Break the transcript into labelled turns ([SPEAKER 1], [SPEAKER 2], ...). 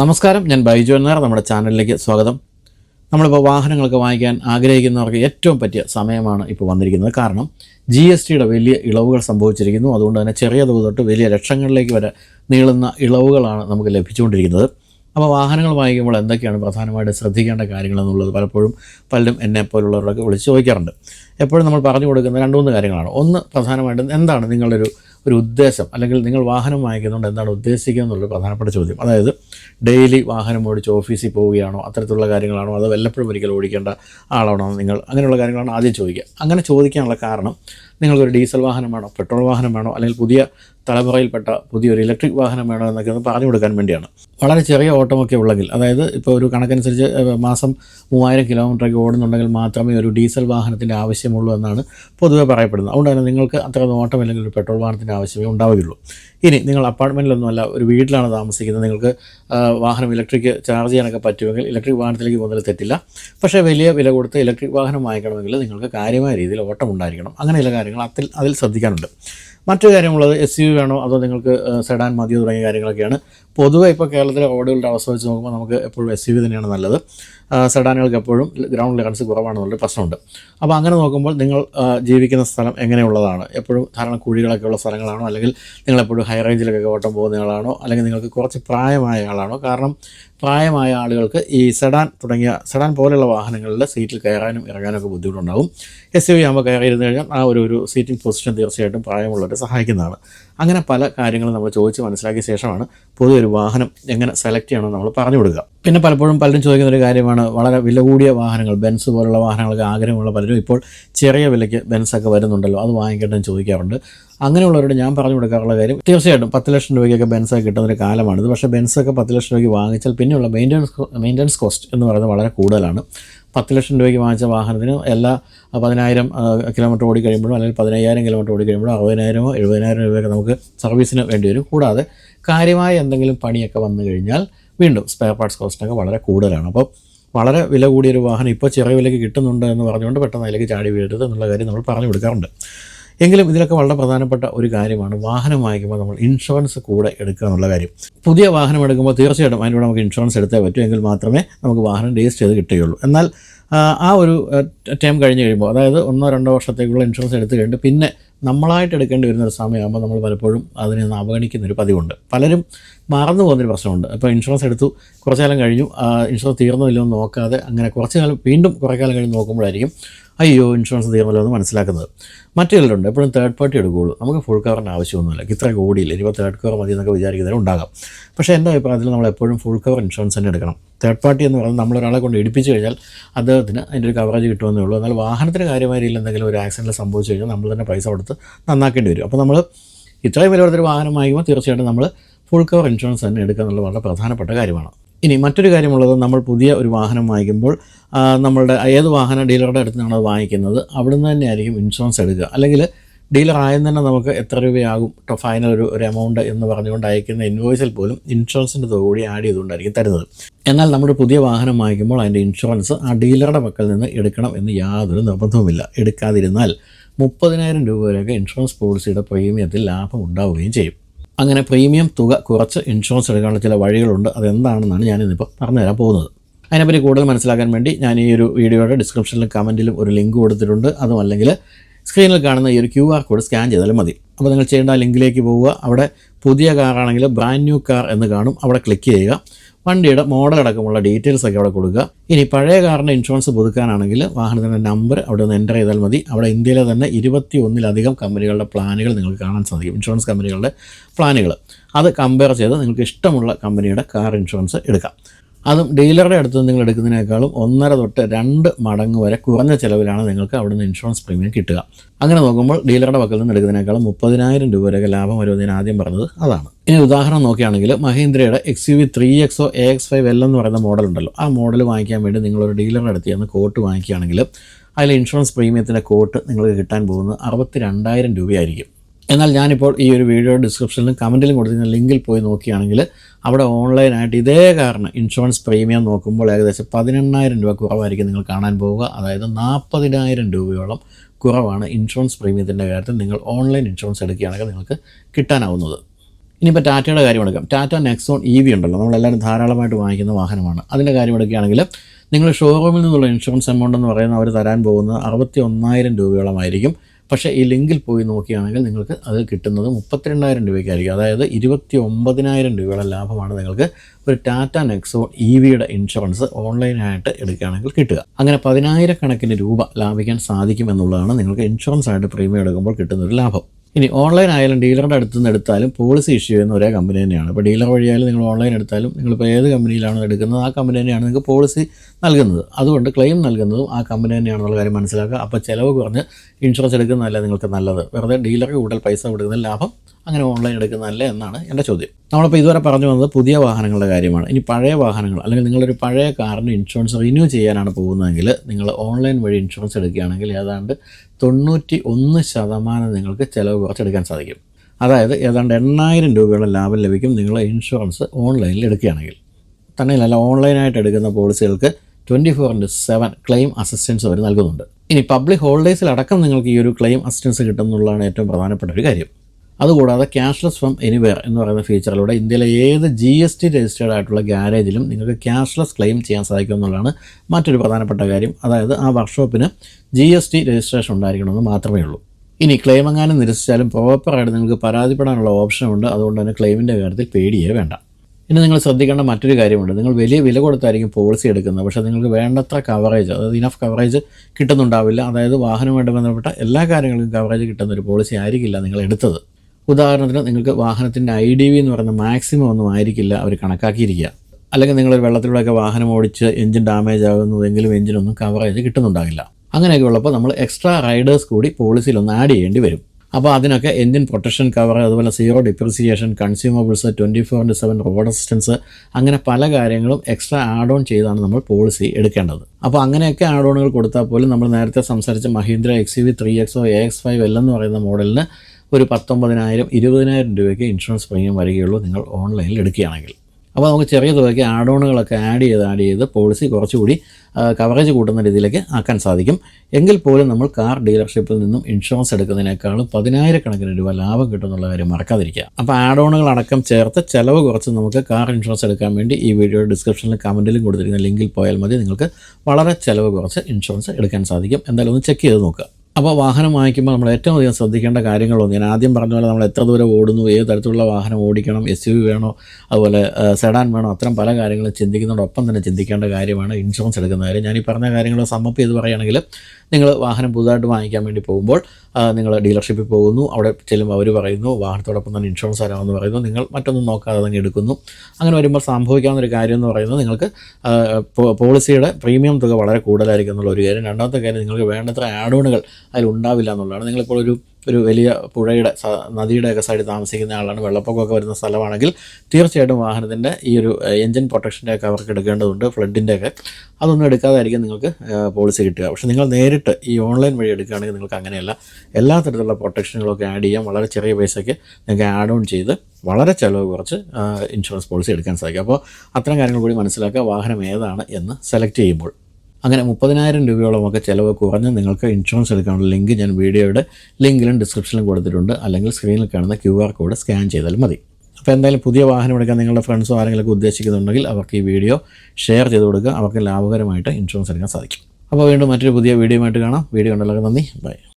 [SPEAKER 1] നമസ്കാരം ഞാൻ ബൈജു എന്നാർ നമ്മുടെ ചാനലിലേക്ക് സ്വാഗതം. നമ്മളിപ്പോൾ വാഹനങ്ങളൊക്കെ വാങ്ങിക്കാൻ ആഗ്രഹിക്കുന്നവർക്ക് ഏറ്റവും പറ്റിയ സമയമാണ് ഇപ്പോൾ വന്നിരിക്കുന്നത്. കാരണം ജി എസ് ടിയുടെ വലിയ ഇളവുകൾ സംഭവിച്ചിരിക്കുന്നു. അതുകൊണ്ട് തന്നെ ചെറിയ തുക തൊട്ട് വലിയ ലക്ഷങ്ങളിലേക്ക് വരെ നീളുന്ന ഇളവുകളാണ് നമുക്ക് ലഭിച്ചുകൊണ്ടിരിക്കുന്നത്. അപ്പോൾ വാഹനങ്ങൾ വാങ്ങിക്കുമ്പോൾ എന്തൊക്കെയാണ് പ്രധാനമായിട്ട് ശ്രദ്ധിക്കേണ്ട കാര്യങ്ങൾ എന്നുള്ളത് പലപ്പോഴും പലരും എന്നെ പോലുള്ളവരൊക്കെ വിളിച്ച് ചോദിക്കാറുണ്ട്. എപ്പോഴും നമ്മൾ പറഞ്ഞു കൊടുക്കുന്ന രണ്ട് മൂന്ന് കാര്യങ്ങളാണ്. ഒന്ന് പ്രധാനമായിട്ടും എന്താണ് നിങ്ങളുടെ ഒരു ഉദ്ദേശം അല്ലെങ്കിൽ നിങ്ങൾ വാഹനം വാങ്ങിക്കുന്നുണ്ട് എന്താണ് ഉദ്ദേശിക്കുക എന്നുള്ളൊരു പ്രധാനപ്പെട്ട ചോദ്യം. അതായത് ഡെയിലി വാഹനം ഓടിച്ച് ഓഫീസിൽ പോവുകയാണോ അത്തരത്തിലുള്ള കാര്യങ്ങളാണോ അതോ വല്ലപ്പോഴും ഒരിക്കൽ ഓടിക്കേണ്ട ആളാണോ നിങ്ങൾ? അങ്ങനെയുള്ള കാര്യങ്ങളാണ് ആദ്യം ചോദിക്കുക. അങ്ങനെ ചോദിക്കാനുള്ള കാരണം നിങ്ങൾക്കൊരു ഡീസൽ വാഹനം വേണോ പെട്രോൾ വാഹനം വേണോ അല്ലെങ്കിൽ പുതിയ തലമുറയിൽപ്പെട്ട പുതിയൊരു ഇലക്ട്രിക് വാഹനം വേണോ എന്നൊക്കെ ഒന്ന് പറഞ്ഞു കൊടുക്കാൻ വേണ്ടിയാണ്. വളരെ ചെറിയ ഓട്ടമൊക്കെ ഉള്ളെങ്കിൽ അതായത് ഇപ്പോൾ ഒരു കണക്കനുസരിച്ച് മാസം മൂവായിരം കിലോമീറ്ററൊക്കെ ഓടുന്നുണ്ടെങ്കിൽ മാത്രമേ ഒരു ഡീസൽ വാഹനത്തിന്റെ ആവശ്യമുള്ളൂ എന്നാണ് പൊതുവെ പറയപ്പെടുന്നത്. അതുകൊണ്ട് തന്നെ നിങ്ങൾക്ക് അത്ര ഓട്ടമില്ലെങ്കിൽ ഒരു പെട്രോൾ വാഹനത്തിന്റെ ആവശ്യമേ ഉണ്ടാവുകയുള്ളൂ. ഇനി നിങ്ങൾ അപ്പാർട്ട്മെന്റിലൊന്നുമല്ല ഒരു വീട്ടിലാണ് താമസിക്കുന്നത്. നിങ്ങൾക്ക് വാഹനം ഇലക്ട്രിക് ചാർജ് ചെയ്യാനൊക്കെ പറ്റുമെങ്കിൽ ഇലക്ട്രിക് വാഹനത്തിലേക്ക് പോകുന്നതിൽ തെറ്റില്ല. പക്ഷേ വലിയ വില കൊടുത്ത് ഇലക്ട്രിക് വാഹനം വാങ്ങിക്കണമെങ്കിൽ നിങ്ങൾക്ക് കാര്യമായ രീതിയിൽ ഓട്ടം ഉണ്ടായിരിക്കണം. അങ്ങനെയുള്ള കാര്യങ്ങൾ അതിൽ അതിൽ ശ്രദ്ധിക്കാനുണ്ട്. മറ്റൊരു കാര്യമുള്ളത് എസ് യു വേണോ? അതോ നിങ്ങൾക്ക് സെഡാൻ മതിയോ തുടങ്ങിയ കാര്യങ്ങളൊക്കെയാണ്. പൊതുവെ ഇപ്പോൾ കേരളത്തിലെ ഓടുകളുടെ അവസ്ഥ വെച്ച് നോക്കുമ്പോൾ നമുക്ക് എപ്പോഴും എസ് യു തന്നെയാണ് നല്ലത്. സെഡാനുകൾക്ക് എപ്പോഴും ഗ്രൗണ്ട് ലെവൻസ് കുറവാണെന്നുള്ളൊരു പ്രശ്നമുണ്ട്. അപ്പോൾ അങ്ങനെ നോക്കുമ്പോൾ നിങ്ങൾ ജീവിക്കുന്ന സ്ഥലം എങ്ങനെയുള്ളതാണ്? എപ്പോഴും ധാരാളം കുഴികളൊക്കെ ഉള്ള സ്ഥലങ്ങളാണോ? അല്ലെങ്കിൽ നിങ്ങൾ എപ്പോഴും ഹൈ റേഞ്ചിലൊക്കെ ഓട്ടം പോകുന്ന ആളാണോ അല്ലെങ്കിൽ നിങ്ങൾക്ക് കുറച്ച് പ്രായമായ ആളാണോ? കാരണം പ്രായമായ ആളുകൾക്ക് ഈ സെഡാൻ തുടങ്ങിയ സെഡാൻ പോലെയുള്ള വാഹനങ്ങളിൽ സീറ്റിൽ കയറാനും ഇറങ്ങാനും ഒക്കെ ബുദ്ധിമുട്ടുണ്ടാവും എസ് യു വി ആകുമ്പോൾ കയറിയിരുന്നു കഴിഞ്ഞാൽ ആ ഒരു ഒരു സീറ്റിംഗ് പൊസിഷൻ തീർച്ചയായിട്ടും പ്രായമുള്ളവരെ സഹായിക്കുന്നതാണ്. അങ്ങനെ പല കാര്യങ്ങളും നമ്മൾ ചോദിച്ച് മനസ്സിലാക്കിയ ശേഷമാണ് പൊതുവെ ഒരു വാഹനം എങ്ങനെ സെലക്ട് ചെയ്യണമെന്ന് നമ്മൾ പറഞ്ഞു കൊടുക്കുക. പിന്നെ പലപ്പോഴും പലരും ചോദിക്കുന്ന ഒരു കാര്യമാണ് വളരെ വില കൂടിയ വാഹനങ്ങൾ ബെൻസ് പോലുള്ള വാഹനങ്ങൾക്ക് ആഗ്രഹമുള്ള പലരും ഇപ്പോൾ ചെറിയ വിലയ്ക്ക് ബെൻസൊക്കെ വരുന്നുണ്ടല്ലോ അത് വാങ്ങിക്കട്ടെ എന്ന് ചോദിക്കാറുണ്ട്. അങ്ങനെയുള്ളവരോട് ഞാൻ പറഞ്ഞു കൊടുക്കാറുള്ള കാര്യം തീർച്ചയായിട്ടും പത്ത് ലക്ഷം രൂപയ്ക്കൊക്കെ ബെൻസൊക്കെ കിട്ടുന്ന ഒരു കാലമാണിത്. പക്ഷേ ബെൻസൊക്കെ പത്ത് ലക്ഷം രൂപയ്ക്ക് വാങ്ങിച്ചാൽ പിന്നെയുള്ള മെയിന്റനൻസ് മെയിന്റനൻസ് കോസ്റ്റ് എന്ന് പറയുന്നത് വളരെ കൂടുതലാണ്. പത്ത് ലക്ഷം രൂപയ്ക്ക് വാങ്ങിച്ച വാഹനത്തിന് എല്ലാ പതിനായിരം കിലോമീറ്റർ ഓടി കഴിയുമ്പോഴും അല്ലെങ്കിൽ പതിനയ്യായിരം കിലോമീറ്റർ ഓടി കഴിയുമ്പോഴും അറുപതിനായിരമോ എഴുപതിനായിരം രൂപയൊക്കെ നമുക്ക് സർവീസിന് വേണ്ടി വരും. കൂടാതെ കാര്യമായ എന്തെങ്കിലും പണിയൊക്കെ വന്നു കഴിഞ്ഞാൽ വീണ്ടും സ്പെയർ പാർട്സ് കോസ്റ്റൊക്കെ വളരെ കൂടുതലാണ്. അപ്പോൾ വളരെ വില കൂടിയൊരു വാഹനം ഇപ്പോൾ ചെറിയ വിലയ്ക്ക് കിട്ടുന്നുണ്ട് എന്ന് പറഞ്ഞുകൊണ്ട് പെട്ടെന്ന് അതിലേക്ക് ചാടി വീഴരുത് എന്നുള്ള കാര്യം നമ്മൾ പറഞ്ഞു കൊടുക്കാറുണ്ട്. എങ്കിലും ഇതിലൊക്കെ വളരെ പ്രധാനപ്പെട്ട ഒരു കാര്യമാണ് വാഹനം വാങ്ങിക്കുമ്പോൾ നമ്മൾ ഇൻഷുറൻസ് കൂടെ എടുക്കുക എന്നുള്ള കാര്യം. പുതിയ വാഹനം എടുക്കുമ്പോൾ തീർച്ചയായിട്ടും അതിനോട് നമുക്ക് ഇൻഷുറൻസ് എടുത്തേ പറ്റൂ എങ്കിൽ മാത്രമേ നമുക്ക് വാഹനം രജിസ്റ്റർ ചെയ്ത് കിട്ടുകയുള്ളൂ. എന്നാൽ ആ, ഒരു ടൈം കഴിഞ്ഞ് കഴിയുമ്പോൾ അതായത് ഒന്നോ രണ്ടോ വർഷത്തേക്കുള്ള ഇൻഷുറൻസ് എടുത്തു കഴിഞ്ഞിട്ട് പിന്നെ നമ്മളായിട്ട് എടുക്കേണ്ടി വരുന്ന ഒരു സമയമാകുമ്പോൾ നമ്മൾ പലപ്പോഴും അതിനെ ഒന്ന് അവഗണിക്കുന്നൊരു പതിവുണ്ട്. പലരും മറന്നു പോകുന്നൊരു പ്രശ്നമുണ്ട്. അപ്പോൾ ഇൻഷുറൻസ് എടുത്തു കുറച്ചു കാലം കഴിഞ്ഞു ഇൻഷുറൻസ് തീർന്നോ ഇല്ലയോ എന്ന് നോക്കാതെ അങ്ങനെ കുറച്ച് കാലം വീണ്ടും കുറേ കാലം കഴിഞ്ഞ് നോക്കുമ്പോഴായിരിക്കും അയ്യോ ഇൻഷുറൻസ് തീർന്നല്ലോ എന്ന് മനസ്സിലാക്കുന്നത്. മറ്റു ചിലരുണ്ട് എപ്പോഴും തേർഡ് പാർട്ടി എടുക്കുകയുള്ളൂ. നമുക്ക് ഫുൾ കവറിന്റെ ആവശ്യമൊന്നുമില്ല. ഇത്ര കോടിയില്ല ഇനിയിപ്പോൾ തേർഡ് കവർ മതി എന്നൊക്കെ വിചാരിക്കുന്നതിന് ഉണ്ടാകാം. പക്ഷേ എന്റെ അഭിപ്രായത്തിൽ നമ്മൾ എപ്പോഴും ഫുൾ കവർ ഇൻഷുറൻസ് തന്നെ എടുക്കണം. തേർഡ് പാർട്ടി എന്ന് പറഞ്ഞാൽ നമ്മളൊരാളെ കൊണ്ട് ഇടിപ്പിച്ച് കഴിഞ്ഞാൽ അദ്ദേഹത്തിന് അതിന്റെ ഒരു കവറേജ് കിട്ടുമെന്നേ ഉള്ളൂ. എന്നാൽ വാഹനത്തിന് കാര്യമായ രീതിയിൽ എന്തെങ്കിലും ഒരു ആക്സിഡന്റ് സംഭവിച്ചു കഴിഞ്ഞാൽ നമ്മൾ തന്നെ പൈസ കൊടുത്ത് നന്നാക്കേണ്ടി വരും. അപ്പോൾ നമ്മൾ ഇത്രയും വില കൊടുത്തൊരു വാഹനം വാങ്ങിക്കുമ്പോൾ തീർച്ചയായിട്ടും നമ്മൾ ഫുൾ കവർ ഇൻഷുറൻസ് തന്നെ എടുക്കുക എന്നുള്ളത് വളരെ പ്രധാനപ്പെട്ട കാര്യമാണ്. ഇനി മറ്റൊരു കാര്യമുള്ളത് നമ്മൾ പുതിയ ഒരു വാഹനം വാങ്ങിക്കുമ്പോൾ നമ്മളുടെ ഏത് വാഹന ഡീലറുടെ അടുത്ത് നിന്നാണ് അത് വാങ്ങിക്കുന്നത് അവിടുന്ന് തന്നെയായിരിക്കും ഇൻഷുറൻസ് എടുക്കുക. അല്ലെങ്കിൽ ഡീലർ ആദ്യം തന്നെ നമുക്ക് എത്ര രൂപയാകും ഫൈനൽ ഒരു ഒരു എമൗണ്ട് എന്ന് പറഞ്ഞുകൊണ്ട് അയക്കുന്ന ഇൻവോയ്സിൽ പോലും ഇൻഷുറൻസിന്റെ തുക കൂടി ആഡ് ചെയ്തുകൊണ്ടായിരിക്കും തരുന്നത്. എന്നാൽ നമ്മുടെ പുതിയ വാഹനം വാങ്ങിക്കുമ്പോൾ അതിന്റെ ഇൻഷുറൻസ് ആ ഡീലറുടെ പക്കൽ നിന്ന് എടുക്കണം എന്ന് യാതൊരു നിർബന്ധവുമില്ല. എടുക്കാതിരുന്നാൽ മുപ്പതിനായിരം രൂപ വരെയൊക്കെ ഇൻഷുറൻസ് പോളിസിയുടെ പ്രീമിയത്തിൽ ലാഭം ഉണ്ടാവുകയും ചെയ്യും. അങ്ങനെ പ്രീമിയം തുക കുറച്ച് ഇൻഷുറൻസ് എടുക്കാനുള്ള ചില വഴികളുണ്ട്. അതെന്താണെന്നാണ് ഞാനിന്നിപ്പോൾ പറഞ്ഞുതരാൻ പോകുന്നത്. അതിനെപ്പറ്റി കൂടുതൽ മനസ്സിലാക്കാൻ വേണ്ടി ഞാൻ ഈ ഒരു വീഡിയോയുടെ ഡിസ്ക്രിപ്ഷനിലും കമന്റിലും ഒരു ലിങ്ക് കൊടുത്തിട്ടുണ്ട്. അതും അല്ലെങ്കിൽ സ്ക്രീനിൽ കാണുന്ന ഈ ഒരു ക്യു ആർ കോഡ് സ്കാൻ ചെയ്താലും മതി. അപ്പോൾ നിങ്ങൾ ചെയ്യേണ്ട ലിങ്കിലേക്ക് പോവുക. അവിടെ പുതിയ കാറാണെങ്കിൽ ബ്രാൻഡ് ന്യൂ കാർ എന്ന് കാണും. അവിടെ ക്ലിക്ക് ചെയ്യുക. വണ്ടിയുടെ മോഡൽ അടക്കമുള്ള ഡീറ്റെയിൽസ് ഒക്കെ അവിടെ കൊടുക്കുക. ഇനി പഴയ കാറിന്റെ ഇൻഷുറൻസ് പുതുക്കാനാണെങ്കിൽ വാഹനത്തിന്റെ നമ്പർ അവിടെ ഒന്ന് എന്റർ ചെയ്താൽ മതി. അവിടെ ഇന്ത്യയിലെ തന്നെ ഇരുപത്തി ഒന്നിലധികം കമ്പനികളുടെ പ്ലാനുകൾ നിങ്ങൾക്ക് കാണാൻ സാധിക്കും. ഇൻഷുറൻസ് കമ്പനികളുടെ പ്ലാനുകൾ അത് കമ്പയർ ചെയ്ത് നിങ്ങൾക്ക് ഇഷ്ടമുള്ള കമ്പനിയുടെ കാർ ഇൻഷുറൻസ് എടുക്കാം. അതും ഡീലറുടെ അടുത്ത് നിന്ന് നിങ്ങൾ എടുക്കുന്നതിനേക്കാളും ഒന്നര തൊട്ട് രണ്ട് മടങ്ങ് വരെ കുറഞ്ഞ ചിലവിലാണ് നിങ്ങൾക്ക് അവിടെ നിന്ന് ഇൻഷുറൻസ് പ്രീമിയം കിട്ടുക. അങ്ങനെ നോക്കുമ്പോൾ ഡീലറുടെ പക്കൽ നിന്ന് എടുക്കുന്നതിനേക്കാളും മുപ്പതിനായിരം രൂപ വരെയൊക്കെ ലാഭം വരുമെന്ന് ആദ്യം പറഞ്ഞത് അതാണ്. ഇനി ഉദാഹരണം നോക്കുകയാണെങ്കിൽ മഹീന്ദ്രയുടെ X U V three XO A X five L എന്ന് പറയുന്ന മോഡൽ ഉണ്ടല്ലോ. ആ മോഡൽ വാങ്ങിക്കാൻ വേണ്ടി നിങ്ങളൊരു ഡീലറുടെ അടുത്ത് ചെന്ന് കോട്ട് വാങ്ങിക്കുകയാണെങ്കിൽ അതിൽ ഇൻഷുറൻസ് പ്രീമിയത്തിന്റെ കോട്ട് നിങ്ങൾക്ക് കിട്ടാൻ പോകുന്നത് അറുപത്തി രണ്ടായിരം രൂപയായിരിക്കും. എന്നാൽ ഞാനിപ്പോൾ ഈ ഒരു വീഡിയോ ഡിസ്ക്രിപ്ഷനിലും കമന്റിലും കൊടുത്തിരുന്ന ലിങ്കിൽ പോയി നോക്കുകയാണെങ്കിൽ അവിടെ ഓൺലൈനായിട്ട് ഇതേ കാരണം ഇൻഷുറൻസ് പ്രീമിയം നോക്കുമ്പോൾ ഏകദേശം പതിനെണ്ണായിരം രൂപ കുറവായിരിക്കും നിങ്ങൾ കാണാൻ പോവുക. അതായത് നാൽപ്പതിനായിരം രൂപയോളം കുറവാണ് ഇൻഷുറൻസ് പ്രീമിയത്തിന്റെ കാര്യത്തിൽ നിങ്ങൾ ഓൺലൈൻ ഇൻഷുറൻസ് എടുക്കുകയാണെങ്കിൽ നിങ്ങൾക്ക് കിട്ടാനാവുന്നത്. ഇനിയിപ്പോൾ ടാറ്റയുടെ കാര്യം എടുക്കാം. ടാറ്റ നെക്സോൺ ഇ വി ഉണ്ടല്ലോ. നമ്മളെല്ലാവരും ധാരാളമായിട്ട് വാങ്ങിക്കുന്ന വാഹനമാണ്. അതിന്റെ കാര്യം എടുക്കുകയാണെങ്കിൽ നിങ്ങൾ ഷോറൂമിൽ നിന്നുള്ള ഇൻഷുറൻസ് എമൗണ്ട് എന്ന് പറയുന്നത് അവർ തരാൻ പോകുന്നത് അറുപത്തി ഒന്നായിരം രൂപയോളമായിരിക്കും. പക്ഷേ ഈ ലിങ്കിൽ പോയി നോക്കുകയാണെങ്കിൽ നിങ്ങൾക്ക് അത് കിട്ടുന്നത് മുപ്പത്തിരണ്ടായിരം രൂപയ്ക്കായിരിക്കും. അതായത് ഇരുപത്തി ഒമ്പതിനായിരം രൂപയുടെ ലാഭമാണ് നിങ്ങൾക്ക് ഒരു ടാറ്റ നെക്സോൺ ഇ വിയുടെ ഇൻഷുറൻസ് ഓൺലൈനായിട്ട് എടുക്കുകയാണെങ്കിൽ കിട്ടുക. അങ്ങനെ പതിനായിരക്കണക്കിന് രൂപ ലാഭിക്കാൻ സാധിക്കുമെന്നുള്ളതാണ് നിങ്ങൾക്ക് ഇൻഷുറൻസ് ആയിട്ട് പ്രീമിയം എടുക്കുമ്പോൾ കിട്ടുന്നൊരു ലാഭം. ഇനി ഓൺലൈൻ ആയാലും ഡീലറുടെ അടുത്ത് നിന്ന് എടുത്താലും പോളിസി ഇഷ്യൂ ചെയ്യുന്ന ഒരേ കമ്പനി തന്നെയാണ്. ഇപ്പോൾ ഡീലർ വഴിയായാലും നിങ്ങൾ ഓൺലൈൻ എടുത്താലും നിങ്ങളിപ്പോൾ ഏത് കമ്പനിയിലാണോ എടുക്കുന്നത് ആ കമ്പനി തന്നെയാണ് നിങ്ങൾക്ക് പോളിസി നൽകുന്നത്. അതുകൊണ്ട് ക്ലെയിം നൽകുന്നതും ആ കമ്പനി തന്നെയാണെന്നുള്ള കാര്യം മനസ്സിലാക്കുക. അപ്പോൾ ചിലവ് കുറഞ്ഞ് ഇൻഷുറൻസ് എടുക്കുന്നതല്ല നിങ്ങൾക്ക് നല്ലത്. വെറുതെ ഡീലർക്ക് കൂടുതൽ പൈസ കൊടുക്കുന്ന ലാഭം അങ്ങനെ ഓൺലൈൻ എടുക്കുന്നതല്ല എന്നാണ് എന്റെ ചോദ്യം. നമ്മളിപ്പോൾ ഇതുവരെ പറഞ്ഞു വന്നത് പുതിയ വാഹനങ്ങളുടെ കാര്യമാണ്. ഇനി പഴയ വാഹനങ്ങൾ അല്ലെങ്കിൽ നിങ്ങളൊരു പഴയ കാറിന് ഇൻഷുറൻസ് റിന്യൂ ചെയ്യാനാണ് പോകുന്നതെങ്കിൽ നിങ്ങൾ ഓൺലൈൻ വഴി ഇൻഷുറൻസ് എടുക്കുകയാണെങ്കിൽ ഏതാണ്ട് തൊണ്ണൂറ്റി ഒന്ന് ശതമാനം നിങ്ങൾക്ക് ചിലവ് കുറച്ചെടുക്കാൻ സാധിക്കും. അതായത് ഏതാണ്ട് എണ്ണായിരം രൂപയുടെ ലാഭം ലഭിക്കും നിങ്ങൾ ഇൻഷുറൻസ് ഓൺലൈനിൽ എടുക്കുകയാണെങ്കിൽ. തന്നെ തന്നെയല്ല ഓൺലൈനായിട്ട് എടുക്കുന്ന പോളിസികൾക്ക് twenty four into seven claim assistance അവർ നൽകുന്നുണ്ട്. ഇനി പബ്ലിക് ഹോൾഡേഴ്സിലടക്കം നിങ്ങൾക്ക് ഈ ഒരു ക്ലെയിം അസിസ്റ്റൻസ് കിട്ടുന്നുള്ളതാണ് ഏറ്റവും പ്രധാനപ്പെട്ട ഒരു കാര്യം. അതുകൂടാതെ ക്യാഷ്ലെസ് ഫ്രം എനിവെയർ എന്ന് പറയുന്ന ഫീച്ചറിലൂടെ ഇന്ത്യയിലെ ഏത് ജി എസ് ടി രജിസ്റ്റേർഡ് ആയിട്ടുള്ള ഗ്യാരേജിലും നിങ്ങൾക്ക് ക്യാഷ്ലെസ് ക്ലെയിം ചെയ്യാൻ സാധിക്കും എന്നുള്ളതാണ് മറ്റൊരു പ്രധാനപ്പെട്ട കാര്യം. അതായത് ആ വർക്ക്ഷോപ്പിന് ജി എസ് ടി രജിസ്ട്രേഷൻ ഉണ്ടായിരിക്കണമെന്ന് മാത്രമേ ഉള്ളൂ. ഇനി ക്ലെയിം എങ്ങാനും നിരസിച്ചാലും പ്രോപ്പറായിട്ട് നിങ്ങൾക്ക് പരാതിപ്പെടാനുള്ള ഓപ്ഷനുണ്ട് അതുകൊണ്ട് തന്നെ ക്ലെയിമിന്റെ കാര്യത്തിൽ പേടിയേ വേണ്ട. ഇനി നിങ്ങൾ ശ്രദ്ധിക്കേണ്ട മറ്റൊരു കാര്യമുണ്ട്. നിങ്ങൾ വലിയ വില കൊടുത്തായിരിക്കും പോളിസി എടുക്കുന്നത്. പക്ഷേ നിങ്ങൾക്ക് വേണ്ടത്ര കവറേജ് അതായത് ഇനഫ് കവറേജ് കിട്ടുന്നുണ്ടാവില്ല. അതായത് വാഹനവുമായിട്ട് ബന്ധപ്പെട്ട എല്ലാ കാര്യങ്ങൾക്കും കവറേജ് കിട്ടുന്ന ഒരു പോളിസി ആയിരിക്കില്ല നിങ്ങൾ എടുത്തത്. ഉദാഹരണത്തിന് നിങ്ങൾക്ക് വാഹനത്തിന്റെ ഐ ഡി വി എന്ന് പറയുന്ന മാക്സിമം ഒന്നും ആയിരിക്കില്ല അവർ കണക്കാക്കിയിരിക്കുക. അല്ലെങ്കിൽ നിങ്ങൾ വെള്ളത്തിലൂടെയൊക്കെ വാഹനം ഓടിച്ച് എഞ്ചിൻ ഡാമേജ് ആകുന്നുവെങ്കിലും എഞ്ചിനൊന്നും കവർ ചെയ്ത് കിട്ടുന്നുണ്ടാകില്ല. അങ്ങനെയൊക്കെ ഉള്ളപ്പോൾ നമ്മൾ എക്സ്ട്രാ റൈഡേഴ്സ് കൂടി പോളിസിയിൽ ഒന്ന് ആഡ് ചെയ്യേണ്ടി വരും. അപ്പോൾ അതിനൊക്കെ എഞ്ചിൻ പ്രൊട്ടക്ഷൻ കവർ അതുപോലെ zero depreciation consumables twenty four into seven road assistance അങ്ങനെ പല കാര്യങ്ങളും എക്സ്ട്രാ ആഡ് ഓൺ ചെയ്താണ് നമ്മൾ പോളിസി എടുക്കേണ്ടത്. അപ്പോൾ അങ്ങനെയൊക്കെ ആഡ് ഓണുകൾ കൊടുത്താൽ പോലും നമ്മൾ നേരത്തെ സംസാരിച്ച Mahindra X V three XO A X five L എന്ന് പറയുന്ന മോഡലിന് ഒരു പത്തൊമ്പതിനായിരം ഇരുപതിനായിരം രൂപയ്ക്ക് ഇൻഷുറൻസ് പ്രീമിയം വരികയുള്ളൂ നിങ്ങൾ ഓൺലൈനിൽ എടുക്കുകയാണെങ്കിൽ. അപ്പോൾ നമുക്ക് ചെറിയ തുകയ്ക്ക് ആഡ് ഓണുകളൊക്കെ ആഡ് ചെയ്ത് ആഡ് ചെയ്ത് പോളിസി കുറച്ചുകൂടി കവറേജ് കൂട്ടുന്ന രീതിയിലേക്ക് ആക്കാൻ സാധിക്കും. എങ്കിൽ പോലും നമ്മൾ കാർ ഡീലർഷിപ്പിൽ നിന്നും ഇൻഷുറൻസ് എടുക്കുന്നതിനേക്കാളും പതിനായിരക്കണക്കിന് രൂപ ലാഭം കിട്ടുന്നുള്ള കാര്യം മറക്കാതിരിക്കുക. അപ്പോൾ ആഡ് ഓണുകൾ അടക്കം ചേർത്ത് ചിലവ് കുറച്ച് നമുക്ക് കാർ ഇൻഷുറൻസ് എടുക്കാൻ വേണ്ടി ഈ വീഡിയോയുടെ ഡിസ്ക്രിപ്ഷനിലും കമന്റിലും കൊടുത്തിരിക്കുന്ന ലിങ്കിൽ പോയാൽ മതി. നിങ്ങൾക്ക് വളരെ ചിലവ് കുറച്ച് ഇൻഷുറൻസ് എടുക്കാൻ സാധിക്കും. എന്തായാലും ഒന്ന് ചെക്ക് ചെയ്ത് നോക്കുക. അപ്പോൾ വാഹനം വാങ്ങിക്കുമ്പോൾ നമ്മൾ ഏറ്റവും അധികം ശ്രദ്ധിക്കേണ്ട കാര്യങ്ങളൊന്നും ഞാൻ ആദ്യം പറഞ്ഞ പോലെ നമ്മൾ എത്ര ദൂരം ഓടുന്നു ഏത് തരത്തിലുള്ള വാഹനം ഓടിക്കണം എസ് യു വി വേണോ അതുപോലെ സെഡാൻ വേണോ അത്തരം പല കാര്യങ്ങളും ചിന്തിക്കുന്നതോടൊപ്പം തന്നെ ചിന്തിക്കേണ്ട കാര്യമാണ് ഇൻഷുറൻസ് എടുക്കുന്ന കാര്യം. ഞാൻ ഈ പറഞ്ഞ കാര്യങ്ങൾ സമ്മപ്പ് ചെയ്ത് പറയുകയാണെങ്കിൽ നിങ്ങൾ വാഹനം പുതുതായിട്ട് വാങ്ങിക്കാൻ വേണ്ടി പോകുമ്പോൾ നിങ്ങൾ ഡീലർഷിപ്പിൽ പോകുന്നു. അവിടെ ചെല്ലുമ്പോൾ അവർ പറയുന്നു വാഹനത്തോടൊപ്പം തന്നെ ഇൻഷുറൻസ് തരാമെന്ന് പറയുന്നു. നിങ്ങൾ മറ്റൊന്നും നോക്കാതെ തന്നെ എടുക്കുന്നു. അങ്ങനെ വരുമ്പോൾ സംഭവിക്കാവുന്ന ഒരു കാര്യം എന്ന് പറയുന്നത് നിങ്ങൾക്ക് പോളിസിയുടെ പ്രീമിയം തുക വളരെ കൂടുതലായിരിക്കും എന്നുള്ള ഒരു കാര്യം. രണ്ടാമത്തെ കാര്യം നിങ്ങൾക്ക് വേണ്ടത്ര ആഡോണുകൾ അതിൽ ഉണ്ടാവില്ല എന്നുള്ളതാണ്. നിങ്ങളിപ്പോൾ ഒരു ഒരു വലിയ പുഴയുടെ നദിയുടെയൊക്കെ സൈഡിൽ താമസിക്കുന്ന ആളാണ്. വെള്ളപ്പൊക്കമൊക്കെ വരുന്ന സ്ഥലമാണെങ്കിൽ തീർച്ചയായിട്ടും വാഹനത്തിന്റെ ഈ ഒരു എൻജിൻ പ്രൊട്ടക്ഷന്റെ ഒക്കെ അവർക്ക് എടുക്കേണ്ടതുണ്ട് ഫ്ലഡിന്റെ ഒക്കെ അതൊന്നും എടുക്കാതായിരിക്കും നിങ്ങൾക്ക് പോളിസി കിട്ടുക. പക്ഷേ നിങ്ങൾ നേരിട്ട് ഈ ഓൺലൈൻ വഴി എടുക്കുകയാണെങ്കിൽ നിങ്ങൾക്ക് അങ്ങനെയല്ല. എല്ലാ തരത്തിലുള്ള പ്രൊട്ടക്ഷനുകളൊക്കെ ആഡ് ചെയ്യാം. വളരെ ചെറിയ പൈസയ്ക്ക് നിങ്ങൾക്ക് ആഡ് ഓൺ ചെയ്ത് വളരെ ചിലവ് കുറച്ച് ഇൻഷുറൻസ് പോളിസി എടുക്കാൻ സാധിക്കും. അപ്പോൾ അത്തരം കാര്യങ്ങൾ കൂടി മനസ്സിലാക്കുക. വാഹനം ഏതാണ് എന്ന് സെലക്ട് ചെയ്യുമ്പോൾ. അങ്ങനെ മുപ്പതിനായിരം രൂപയോളമൊക്കെ ചിലവ് കുറഞ്ഞ് നിങ്ങൾക്ക് ഇൻഷുറൻസ് എടുക്കാനുള്ള ലിങ്ക് ഞാൻ വീഡിയോയുടെ ലിങ്കിലും ഡിസ്ക്രിപ്ഷനിലും കൊടുത്തിട്ടുണ്ട്. അല്ലെങ്കിൽ സ്ക്രീനിൽ കാണുന്ന ക്യു ആർ കോഡ് സ്കാൻ ചെയ്താൽ മതി. അപ്പോൾ എന്തായാലും പുതിയ വാഹനം എടുക്കാൻ നിങ്ങളുടെ ഫ്രണ്ട്സോ ആരെങ്കിലുമൊക്കെ ഉദ്ദേശിക്കുന്നുണ്ടെങ്കിൽ അവർക്ക് ഈ വീഡിയോ ഷെയർ ചെയ്ത് കൊടുക്കുക. അവർക്ക് ലാഭകരമായിട്ട് ഇൻഷുറൻസ് എടുക്കാൻ സാധിക്കും. അപ്പോൾ വീണ്ടും മറ്റൊരു പുതിയ വീഡിയോ ആയിട്ട് കാണാം. വീഡിയോ ഉണ്ടല്ലോ നന്ദി. ബൈ